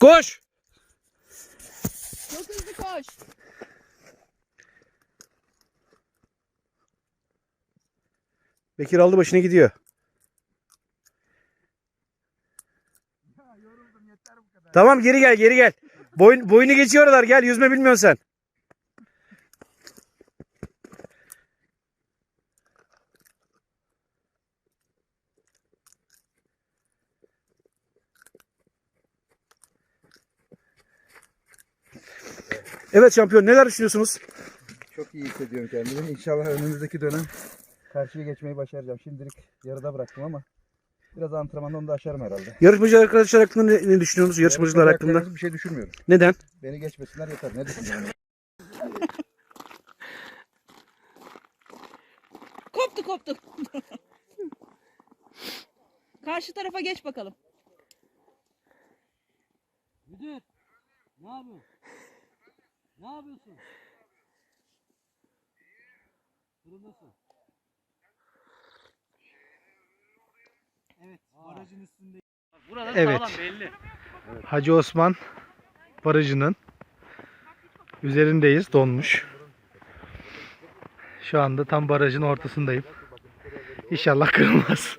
Koş. Çok hızlı koş. Bekir aldı başını gidiyor. Tamam geri gel geri gel. Boyun, boyunu geçiyorlar gel yüzme bilmiyorsun sen. Evet şampiyon neler düşünüyorsunuz? Çok iyi hissediyorum kendimi. İnşallah önümüzdeki dönem karşıya geçmeyi başaracağım. Şimdilik yarıda bıraktım ama biraz antrenmanda onu da aşarım herhalde. Yarışmacı arkadaşlar hakkında ne, ne düşünüyorsunuz? Yarışmacılar hakkında. Bir şey düşünmüyorum. Neden? Beni geçmesinler yeter. Ne düşünüyorum? Koptu koptu. Karşı tarafa geç bakalım. Müdür. Ne yapıyorsun? Ne yapıyorsun? Fırındasın. Evet, barajın üstünde. Burada Evet. sağlam belli. Hacı Osman Barajı'nın üzerindeyiz. Donmuş. Şu anda tam barajın ortasındayım. İnşallah kırılmaz.